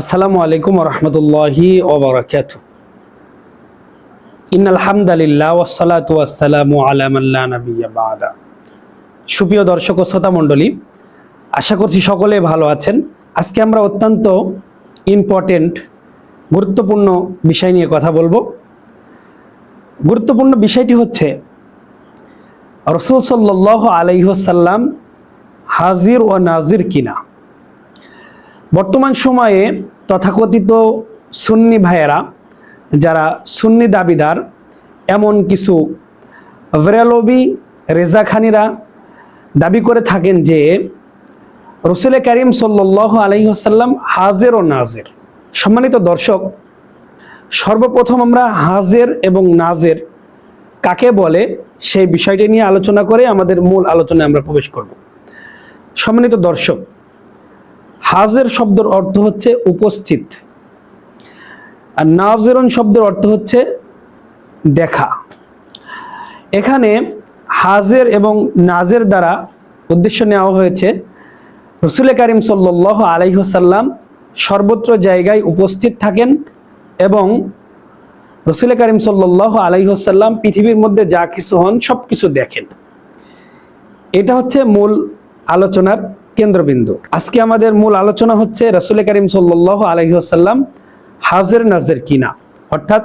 আসসালামু আলাইকুম রহমতুল্লাহি ওবরাকাত ইন আলহামদুলিল্লাহ ওসালাতু আসসালামু আলামাল্লা নবিয়া সুপ্রিয় দর্শক ও শ্রোতা মণ্ডলী, আশা করছি সকলে ভালো আছেন। আজকে আমরা অত্যন্ত ইম্পর্টেন্ট গুরুত্বপূর্ণ বিষয় নিয়ে কথা বলব। গুরুত্বপূর্ণ বিষয়টি হচ্ছে, রসুল সাল্লাহ আলাইহসাল্লাম হাজির ও নাজির কিনা? বর্তমান সময়ে তথাকথিত সুন্নি ভাইয়েরা, যারা সুন্নি দাবিদার, এমন কিছু ভেরালবি রেজাখানিরা দাবি করে থাকেন যে, রসুল করিম সাল্লাহ আলহিহাসাল্লাম হাজের ও নাজের। সম্মানিত দর্শক, সর্বপ্রথম আমরা হাজের এবং নাজের কাকে বলে সেই বিষয়টি নিয়ে আলোচনা করে আমাদের মূল আলোচনায় আমরা প্রবেশ করব। সম্মানিত দর্শক হাজের শব্দের অর্থ হচ্ছে উপস্থিত। আর নাজেরন শব্দের অর্থ হচ্ছে দেখা। এখানে হাজের এবং নাজের দ্বারা উদ্দেশ্য নেওয়া হয়েছে রসুল করিম সাল্লাহ আলাইহসাল্লাম সর্বত্র জায়গায় উপস্থিত থাকেন এবং রসুল করিম সাল্লাহ আলাইহসাল্লাম পৃথিবীর মধ্যে যা কিছু হন সব কিছু দেখেন। এটা হচ্ছে মূল আলোচনার কেন্দ্রবিন্দু। আজকে আমাদের মূল আলোচনা হচ্ছে রসুল করিম সাল্লাহ আলহিহাসাল্লাম হাজের নাজের কিনা অর্থাৎ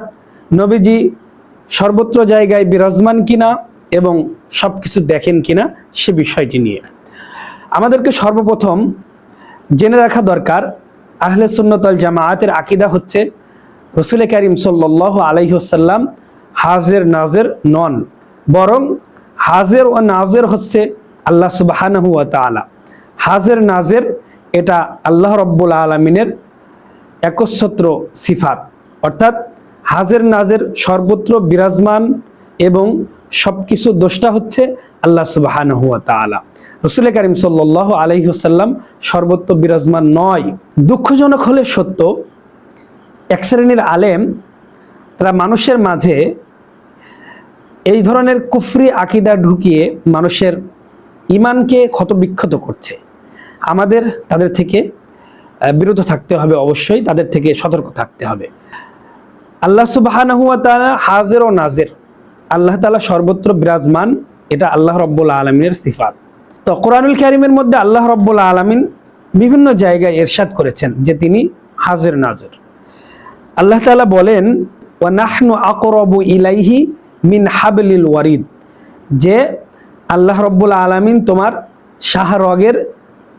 নবীজি সর্বত্র জায়গায় বিরাজমান কিনা এবং সব কিছু দেখেন কিনা সে বিষয়টি নিয়ে। আমাদেরকে সর্বপ্রথম জেনে রাখা দরকার, আহলে সুন্নতাল জামায়াতের আকিদা হচ্ছে রসুল করিম সাল্লাহ আলহিহাসাল্লাম হাজের নাজের নন, বরং হাজের ও নাজের হচ্ছে আল্লাহ সুবাহানহু তালা হাজের নাজের এটা আল্লাহ রব্বুল আলমিনের একচ্ছত্র সিফাত। অর্থাৎ হাজের নাজের সর্বত্র বিরাজমান এবং সব কিছু দোষটা হচ্ছে আল্লাহ সুবাহান হুয়া তালা রসুল করিম সাল্লাহ আলহিহসাল্লাম সর্বত্র বিরাজমান নয়। দুঃখজনক হলে সত্য, এক শ্রেণির আলেম তারা মানুষের মাঝে এই ধরনের কুফরি আকিদা ঢুকিয়ে মানুষের ইমানকে ক্ষতবিক্ষত করছে। আমাদের, তাদের থেকে বিরত থাকতে হবে অবশ্যই, তাদের থেকে সতর্ক থাকতে হবে। আল্লাহ সুবাহানহুয়া হাজের ও নাজের। আল্লাহ তালা সর্বত্র বিরাজমান, এটা আল্লাহ রব্বুল আলমিনের সিফাত। তো কোরআনুল কারিমের মধ্যে আল্লাহ রব্বুল আলমিন বিভিন্ন জায়গায় এরশাদ করেছেন যে তিনি হাজের, নাজের। আল্লাহ তালা বলেন ওয়ানাহনু আকরবু ইলাইহি মিন হাবলিল ওয়ারিদ। যে আল্লাহ রব্বুল আলমিন তোমার শাহরগের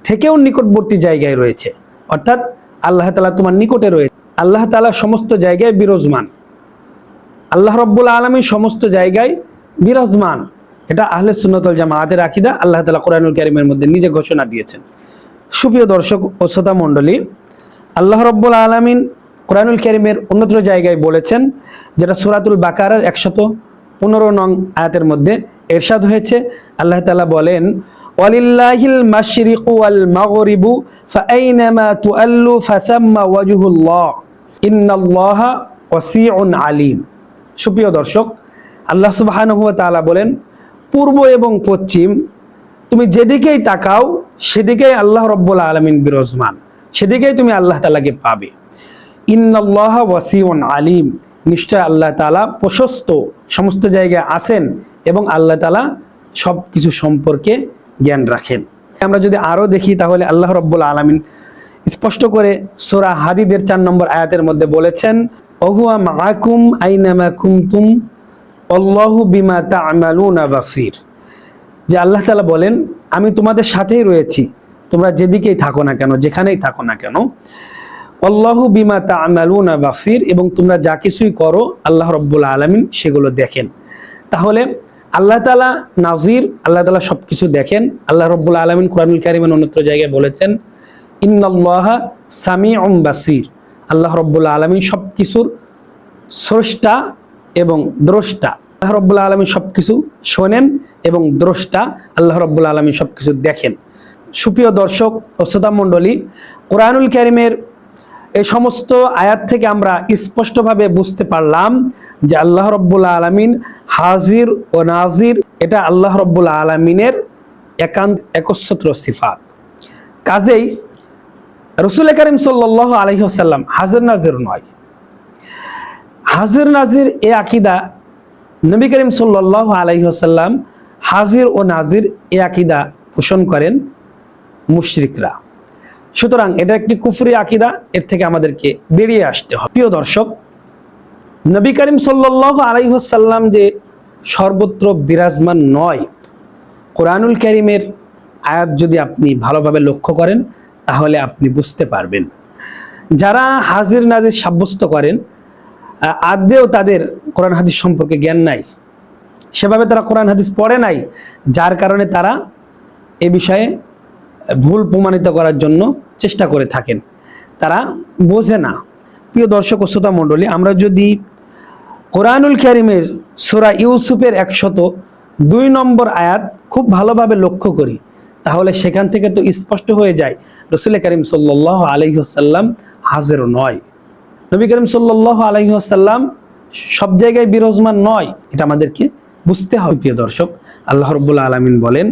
থেকেও নিকটবর্তী জায়গায় রয়েছে। অর্থাৎ আল্লাহ তালা তোমার নিকটে রয়েছে। আল্লাহ তালা সমস্ত জায়গায় বিরাজমান। আল্লাহ রব্বুল আলমী সমস্ত জায়গায় বিরাজমান। এটা আহলে সুন্নতল জামায়াতের আকিদা। আল্লাহ তালা কোরআনুল করিমের মধ্যে নিজে ঘোষণা দিয়েছেন। সুপ্রিয় দর্শক ও শ্রোতা মণ্ডলী, আল্লাহ রব্বুল আলমিন কোরআনুল করিমের অন্যত্র জায়গায় বলেছেন, যেটা সুরাতুল বাকারার একশত পনেরো নং আয়াতের মধ্যে এরশাদ হয়েছে। আল্লাহ তালা বলেন ওয়ালিল্লাহিল মাশরিকু ওয়াল মাগরিবু ফাআইনামা তুআল্লু ফাসাম্মা ওয়াজহুল্লাহ। ইন্নাল্লাহা ওয়াসিউন আলিম। সুপ্রিয় দর্শক, আল্লাহ সুবহানাহু তাআলা বলেন, পূর্ব এবং পশ্চিম, তুমি যেদিকেই তাকাও, সেদিকেই আল্লাহ রব্বুল আলমিন বিরাজমান। সেদিকেই তুমি আল্লাহ তালাকে পাবে। ইন্নাল্লাহা ওয়াসিউন আলিম। নিশ্চয় আল্লাহ তালা প্রশস্ত সমস্ত জায়গায় আছেন এবং আল্লাহ তালা সব কিছু সম্পর্কে জ্ঞান রাখেন। আমরা যদি আরও দেখি, তাহলে আল্লাহ রব্বুল আলমিন স্পষ্ট করে সোরা হাদিদের চার নম্বর আয়াতের মধ্যে বলেছেন অহুয়া মাকুম আইনামা কুমতুম অল্লাহু বিমা তা আমালুনা যে আল্লাহ তালা বলেন, আমি তোমাদের সাথেই রয়েছি, তোমরা যেদিকেই থাকো না কেন, যেখানেই থাকো না কেন, আল্লাহ বিমা তা আমালুনা বাসির এবং তোমরা যা কিছুই করো, আল্লাহ রব্বুল আলমিন সেগুলো দেখেন। তাহলে আল্লাহ তালা নাজির আল্লাহ তালা সব কিছু দেখেন। আল্লাহ রব্বুল আলমিন কোরআনুল কারিমের অন্যত্র জায়গায় বলেছেন ইন্নআল্লাহ সামি অম বাসির। আল্লাহ রব্বুল আলমিন সব কিছুর স্রষ্টা এবং দ্রষ্টা। আল্লাহ রব্বুল আলমী সব কিছু শোনেন এবং দ্রষ্টা আল্লাহ রব্বুল আলমী সব কিছু দেখেন। সুপ্রিয় দর্শক ও শ্রোতা মণ্ডলী, কোরআনুল কারিমের এই সমস্ত আয়াত থেকে আমরা স্পষ্টভাবে বুঝতে পারলাম যে আল্লাহ রব্বুল আলমিন হাজির ও নাজির, এটা আল্লাহ রব্বুল আলমিনের একান্ত একচ্ছত্র সিফাত। কাজেই রসুল করিম সাল্লাহ আলহিহাসাল্লাম হাজির নাজির নয়। হাজির নাজির এ আকিদা নবী করিম সাল্লাহ আলহিহাসাল্লাম হাজির ও নাজির এ আকিদা পোষণ করেন মুশরিকরা। সুতরাং এটা একটি কুফরি আকিদা এর থেকে আমাদেরকে বেরিয়ে আসতে হবে। প্রিয় দর্শক নবী করিম সাল্লাহ আলাইসাল্লাম যে সর্বত্র বিরাজমান নয় কোরআনুল করিমের আয়াত যদি আপনি ভালোভাবে লক্ষ্য করেন তাহলে আপনি বুঝতে পারবেন। যারা হাজির নাজির সাব্যস্ত করেন আহ, আদৌ তাদের কোরআন হাদিস সম্পর্কে জ্ঞান নাই। সেভাবে তারা কোরআন হাদিস পড়ে নাই যার কারণে তারা এ বিষয়ে ভুল প্রমাণিত করার জন্য চেষ্টা করে থাকেন। তারা বোঝে না। প্রিয় দর্শক ও শ্রোতা মণ্ডলী, আমরা যদি কোরআনুল ক্যারিমের সোরা ইউসুফের একশত দুই নম্বর আয়াত খুব ভালোভাবে লক্ষ্য করি, তাহলে সেখান থেকে তো স্পষ্ট হয়ে যায়, রসুল করিম সাল্লাহ আলহিহাসাল্লাম হাজির নয়। নবী করিম সাল্লাহ আলহিহাসাল্লাম সব জায়গায় বিরাজমান নয়, এটা আমাদেরকে বুঝতে হবে, প্রিয় দর্শক। আল্লাহ রব্বুল আলমিন বলেন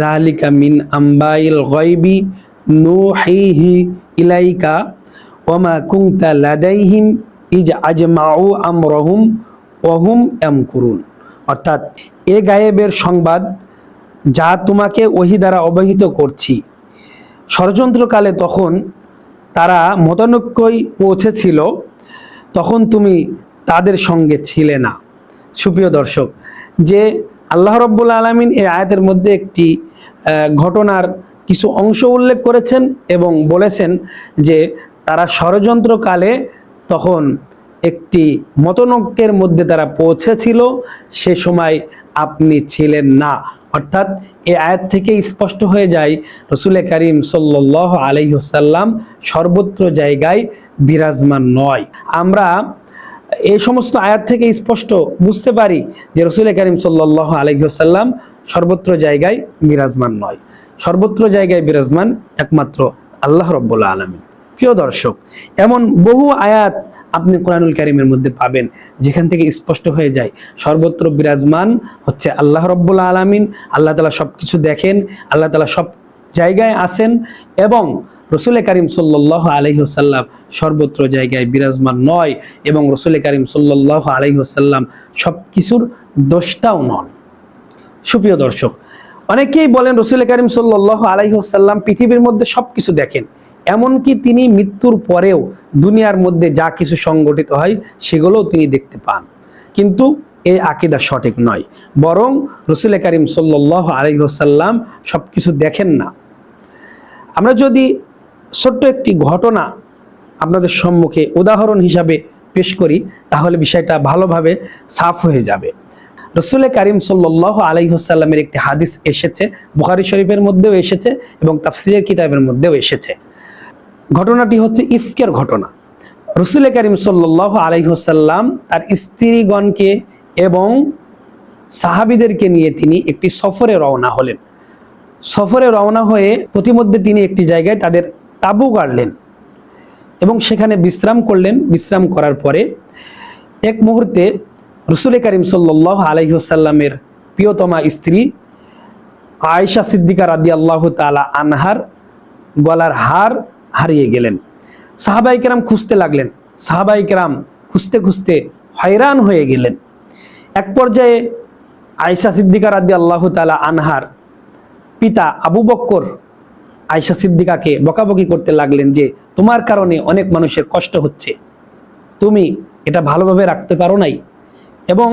জালিকা মিন আম্বাইল গয়বি নুহিহি ইলাইকা ওমা কুংতা লাদাইহিম ইজ আজমাউ আমরহুম ওহুম এম করুন অর্থাৎ, এ গায়েবের সংবাদ যা তোমাকে ওহি দ্বারা অবহিত করছি। ষড়যন্ত্রকালে তখন তারা মতানৈক্যই পৌঁছেছিল, তখন তুমি তাদের সঙ্গে ছিলে না। সুপ্রিয় দর্শক যে আল্লাহ রব্বুল আলমিন এই আয়াতের মধ্যে একটি ঘটনার কিছু অংশ উল্লেখ করেছেন এবং বলেছেন যে তারা ষড়যন্ত্রকালে তখন একটি মতনক্যের মধ্যে তারা পৌঁছেছিল, সে সময় আপনি ছিলেন না। অর্থাৎ এ আয়াত থেকে স্পষ্ট হয়ে যায়, রসুল করিম সাল্লাহ আলহিহসাল্লাম সর্বত্র জায়গায় বিরাজমান নয়। আমরা এই সমস্ত আয়াত থেকে স্পষ্ট বুঝতে পারি যে রসুল করিম সাল্লাহ আলহিহসাল্লাম সর্বত্র জায়গায় বিরাজমান নয়। সর্বত্র জায়গায় বিরাজমান একমাত্র আল্লাহ রব্বুল্লা আলমী প্রিয় দর্শক, এমন বহু আয়াত আপনি কোরআনুল কারিমের মধ্যে পাবেন, যেখান থেকে স্পষ্ট হয়ে যায় সর্বত্র বিরাজমান হচ্ছে আল্লাহ রব্বুল আলমিন। আল্লাহ তালা সব কিছু দেখেন, আল্লাহ তালা সব জায়গায় আছেন এবং রসুল করিম সাল্লাহ আলহিহসাল্লাম সর্বত্র জায়গায় বিরাজমান নয় এবং রসুল করিম সাল্লাহ আলহিহসাল্লাম সব কিছুর দোষটাও নন। সুপ্রিয় দর্শক, অনেকেই বলেন রসুল করিম সাল্লাহ আলাইসাল্লাম পৃথিবীর মধ্যে সব কিছু দেখেন। এমনকি তিনি মৃত্যুর পরেও দুনিয়ার মধ্যে যা কিছু সংগঠিত হয় সেগুলোও তিনি দেখতে পান। কিন্তু এই আকিদা সঠিক নয়, বরং রসুল করিম সাল্লাহ আলাইসাল্লাম সব কিছু দেখেন না। আমরা যদি ছোট্ট একটি ঘটনা আপনাদের সম্মুখে উদাহরণ হিসাবে পেশ করি, তাহলে বিষয়টা ভালোভাবে সাফ হয়ে যাবে। রসুল করিম সাল্লাহ আলাইহসাল্লামের একটি হাদিস এসেছে, বুখারি শরীফের মধ্যেও এসেছে এবং তাফসিরের কিতাবের মধ্যেও এসেছে। ঘটনাটি হচ্ছে ইফকের ঘটনা। রসুল করিম সাল্লাহ আলাইহসাল্লাম তার স্ত্রীগণকে এবং সাহাবিদেরকে নিয়ে তিনি একটি সফরে রওনা হলেন। সফরে রওনা হয়ে প্রতিমধ্যে তিনি একটি জায়গায় তাদের তাবু গাড়লেন এবং সেখানে বিশ্রাম করলেন। বিশ্রাম করার পরে এক মুহূর্তে রসুল করিম সাল্লাহ আলহিহসাল্লামের প্রিয়তমা স্ত্রী আয়েশা সিদ্দিকা রাদি আল্লাহ তালা আনহার গলার হার হারিয়ে গেলেন। সাহাবাইকেরাম খুঁজতে লাগলেন। সাহাবাইকেরাম খুঁজতে খুঁজতে হয়রান হয়ে গেলেন। এক পর্যায়ে আয়েশা সিদ্দিকা রাদি আল্লাহ তালা আনহার পিতা আবু বক্কর আয়েশা সিদ্দিকাকে বকাবকি করতে লাগলেন যে, তোমার কারণে অনেক মানুষের কষ্ট হচ্ছে। তুমি এটা ভালোভাবে রাখতে পারো নাই এবং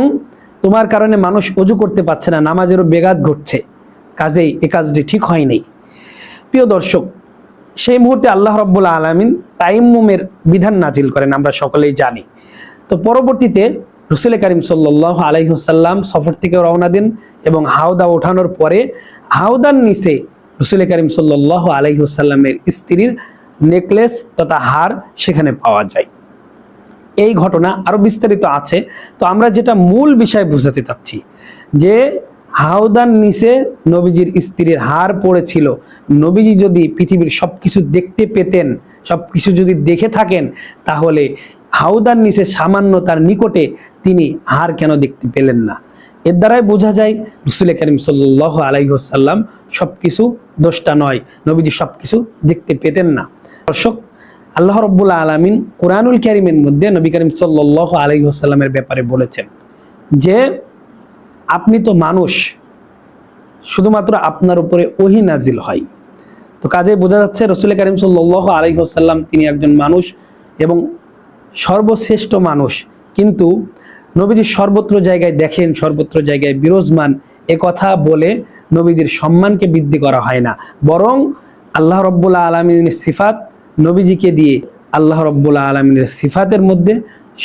তোমার কারণে মানুষ অজু করতে পারছে না, নামাজেরও বেগাত ঘটছে। কাজেই এ কাজটি ঠিক হয়নি। প্রিয় দর্শক, সেই মুহূর্তে আল্লাহ রব্বুল আলমিন তাইমুমের বিধান নাজিল করেন, আমরা সকলেই জানি। তো পরবর্তীতে রসুল করিম সাল্লাহ আলাইহসাল্লাম সফর থেকে রওনা দিন এবং হাওদা ওঠানোর পরে হাওদার নিচে রসুল করিম সাল্লাহ আলাইহসাল্লামের স্ত্রীর নেকলেস তথা হার সেখানে পাওয়া যায়। এই ঘটনা আরও বিস্তারিত আছে। তো আমরা যেটা মূল বিষয় বুঝাতে চাচ্ছি, যে হাওদার নিচে নবীজির স্ত্রীর হার পড়েছিল। নবীজি যদি পৃথিবীর সব কিছু দেখতে পেতেন সব কিছু যদি দেখে থাকেন, তাহলে হাওদার নিচে সামান্য তার নিকটে তিনি হার কেন দেখতে পেলেন না? এর দ্বারাই বোঝা যায় রসুল করিম সাল্লাহ আলাইসাল্লাম সব কিছু দোষটা নয়। নবীজি সব কিছু দেখতে পেতেন না। দর্শক, আল্লাহ রব্বুল্লা আলমিন কোরআনুল ক্যারিমের মধ্যে নবী করিম সাল্লাহ আলহিহাস্লামের ব্যাপারে বলেছেন যে, আপনি তো মানুষ, শুধুমাত্র আপনার উপরে ওহি নাজিল হয়। তো কাজে বোঝা যাচ্ছে রসুল করিম সাল্লাহ আলহিহাস্লাম তিনি একজন মানুষ এবং সর্বশ্রেষ্ঠ মানুষ। কিন্তু নবীজি সর্বত্র জায়গায় দেখেন, সর্বত্র জায়গায় বিরাজমান। এ কথা বলে নবীজির সম্মানকে বৃদ্ধি করা হয় না। বরং আল্লাহ রব্বুল্লা আলমিনের সিফাত নবীজিকে দিয়ে আল্লাহ রব্বুল্লা আলমিনের সিফাতের মধ্যে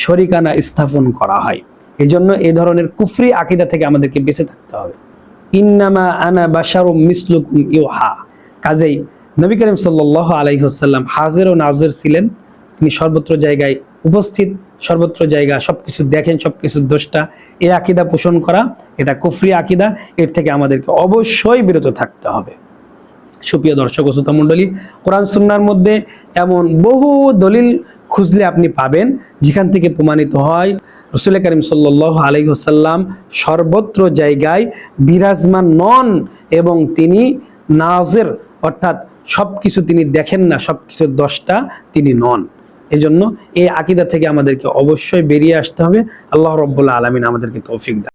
শরিকানা স্থাপন করা হয়। এই জন্য এই ধরনের কুফরি আকিদা থেকে আমাদেরকে বেঁচে থাকতে হবে। ইন্নামা আনা বাশারুম মিসলুকুম ইউহা। কাজেই নবী করিম সাল্লাহ আলাইহসাল্লাম হাজির ও নাজের ছিলেন। তিনি সর্বত্র জায়গায় উপস্থিত। সর্বত্র জায়গা সব কিছু দেখেন সব সবকিছুর দোষটা। এই আকিদা পোষণ করা, এটা কুফরি আকিদা, এর থেকে আমাদেরকে অবশ্যই বিরত থাকতে হবে। সুপ্রিয় দর্শক ও শ্রোতা মণ্ডলী, কোরআন সুন্নার মধ্যে এমন বহু দলিল খুঁজলে আপনি পাবেন, যেখান থেকে প্রমাণিত হয়, রসুল করিম সাল্লাহ আলহিহসাল্লাম সর্বত্র জায়গায় বিরাজমান নন এবং তিনি নাজের, অর্থাৎ সব কিছু তিনি দেখেন না সব কিছুর দশটা তিনি নন। এজন্য এই আকিদা থেকে আমাদেরকে অবশ্যই বেরিয়ে আসতে হবে। আল্লাহ রব্বুল্লাহ আলমিন আমাদেরকে তৌফিক দান।